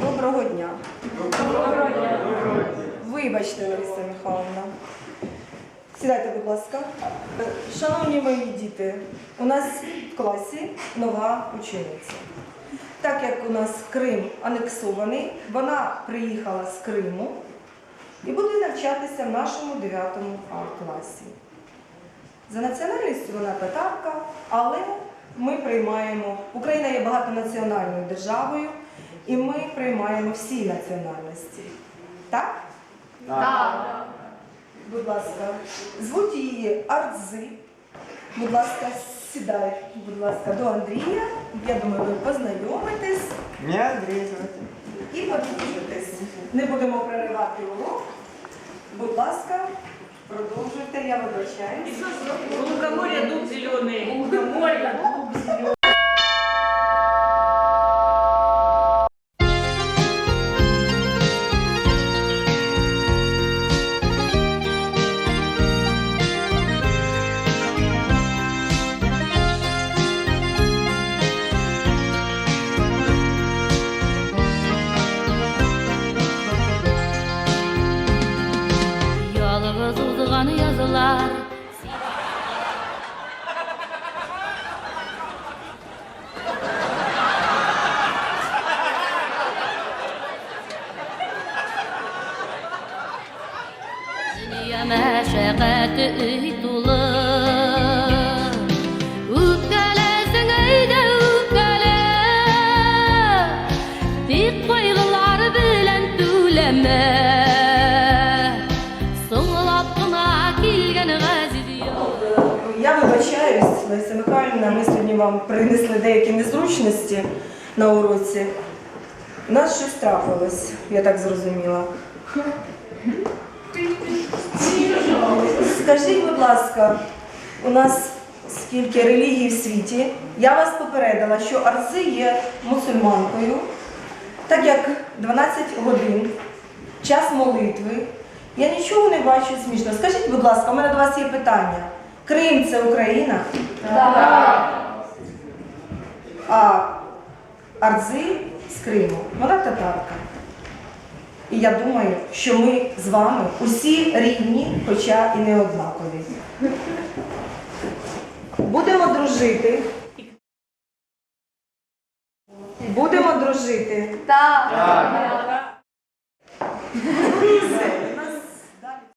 Доброго дня. Доброго дня. Вибачте, Лариса Михайловна. Сідайте, будь ласка. Е, Шановні мої діти, у нас в класі нова учениця. Так як у нас Крим анексований, вона приїхала з Криму і буде навчатися в нашому 9 класі. За національністю вона татарка, але ми приймаємо. Україна є багатонаціональною державою, і ми приймаємо всі національності. Так? Так. Будь ласка, звуть її Артзи. Будь ласка, сідай, будь ласка, до Андрія. Я думаю, ви познайомитесь Не Андрей, звати. і подружитесь. Не будемо переривати урок. Будь ласка, продовжуйте, я вибачаюсь. У лукоморья дуб зеленый. У Yalvız uzgan yazılar Кына килгән Я вибачаюсь, Леся Михайлівна, ми сьогодні вам принесли деякі незручності на уроці. У нас щось трапилось, я так зрозуміла. Скажіть, будь ласка, у нас скільки релігій в світі? Я вас попередила, що Арзи є мусульманкою, так як 12 годин, час молитви. Я нічого не бачу смішно. Скажіть, будь ласка, у мене до вас є питання. Крим це Україна? Так. А Арзи з Криму, вона татарка. І я думаю, що ми з вами усі рівні, хоча і не однакові. Будемо дружити. Будемо дружити. Так.